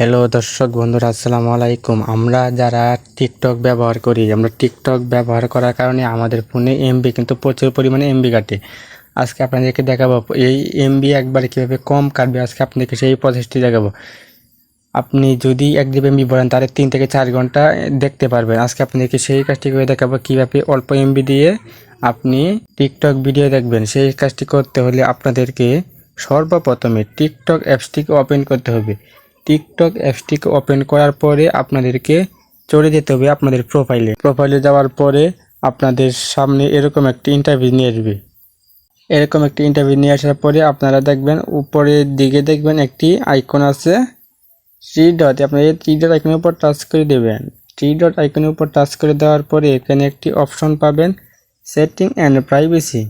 Hello দর্শক বন্ধুরা, আসসালামু আলাইকুম। আমরা যারা টিকটক ব্যবহার করি, আমরা টিকটক ব্যবহার করার কারণে আমাদের ফোনে এমবি কিন্তু প্রচুর পরিমাণে এমবি কাটে। আজকে আপনাদেরকে দেখাবো এই এমবি একবারে কীভাবে কম কাটবে, আজকে আপনাদেরকে সেই প্রসেসটি দেখাবো। আপনি যদি এক জিবি এমবি ভরেন তাহলে তিন থেকে চার ঘণ্টা দেখতে পারবেন। আজকে আপনাদেরকে সেই কাজটি করে দেখাবো, কীভাবে অল্প এমবি দিয়ে আপনি টিকটক ভিডিও দেখবেন। সেই কাজটি করতে হলে আপনাদেরকে সর্বপ্রথমে টিকটক অ্যাপসটিকে ওপেন করতে হবে। টিকটক অ্যাপসটিকে ওপেন করার পরে আপনাদেরকে চলে যেতে হবে আপনাদের প্রোফাইলে প্রোফাইলে যাওয়ার পরে আপনাদের সামনে এরকম একটি ইন্টারভিউ নিয়ে আসবে। এরকম একটি ইন্টারভিউ নিয়ে আসার পরে আপনারা দেখবেন, উপরের দিকে দেখবেন একটি আইকন আছে। থ্রি ডট আপনার এই থ্রি ডট আইকনের উপর টাচ করে দেবেন। থ্রি ডট আইকনের উপর টাচ করে দেওয়ার পরে এখানে একটি অপশন পাবেন setting and privacy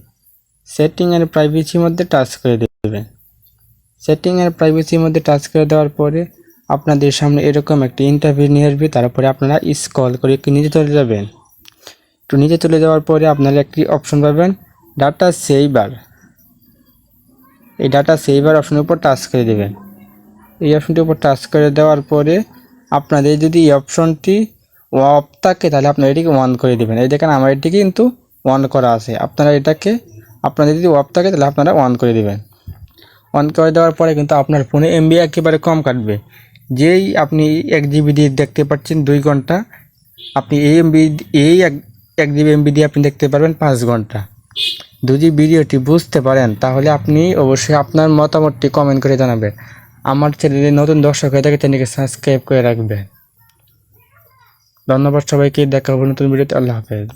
setting and প্রাইভেসির মধ্যে টাচ করে দেবেন। সেটিং অ্যান্ড প্রাইভেসির মধ্যে টাচ করে দেওয়ার পরে আপনাদের সামনে এরকম একটি ইন্টারভিউ নিয়ে আসবে। তারপরে আপনারা স্কল করে একটু নিচে চলে যাবেন। একটু নিচে চলে যাওয়ার পরে আপনারা একটি অপশন পাবেন ডাটা সেইভার এই ডাটা সেইভার অপশনের উপর টাচ করে দেবেন। এই অপশনটির উপর টাচ করে দেওয়ার পরে আপনাদের যদি এই অপশনটি অফ থাকে, তাহলে আপনারা এটিকে অন করে দেবেন। এই দেখেন আমার এটি কিন্তু অন করা আছে। আপনারা এটাকে, আপনাদের যদি অফ থাকে, তাহলে আপনারা অন করে দেবেন। অন করে দেওয়ার পরে কিন্তু আপনার ফোনে এমবি একেবারে কম কাটবে। যেই আপনি এক জিবি দিয়ে দেখতে পাচ্ছেন দুই ঘণ্টা, আপনি এই এমবি এই এক এক জিবি এমবি দিয়ে আপনি দেখতে পারবেন পাঁচ ঘণ্টা। যদি ভিডিওটি বুঝতে পারেন, তাহলে আপনি অবশ্যই আপনার মতামতটি কমেন্ট করে জানাবেন। আমার চ্যানেলে নতুন দর্শক হয়ে থাকে, চ্যানেলকে সাবস্ক্রাইব করে রাখবেন ধন্যবাদ সবাইকে, দেখা হবে নতুন ভিডিওতে, আল্লাহ হাফেজ।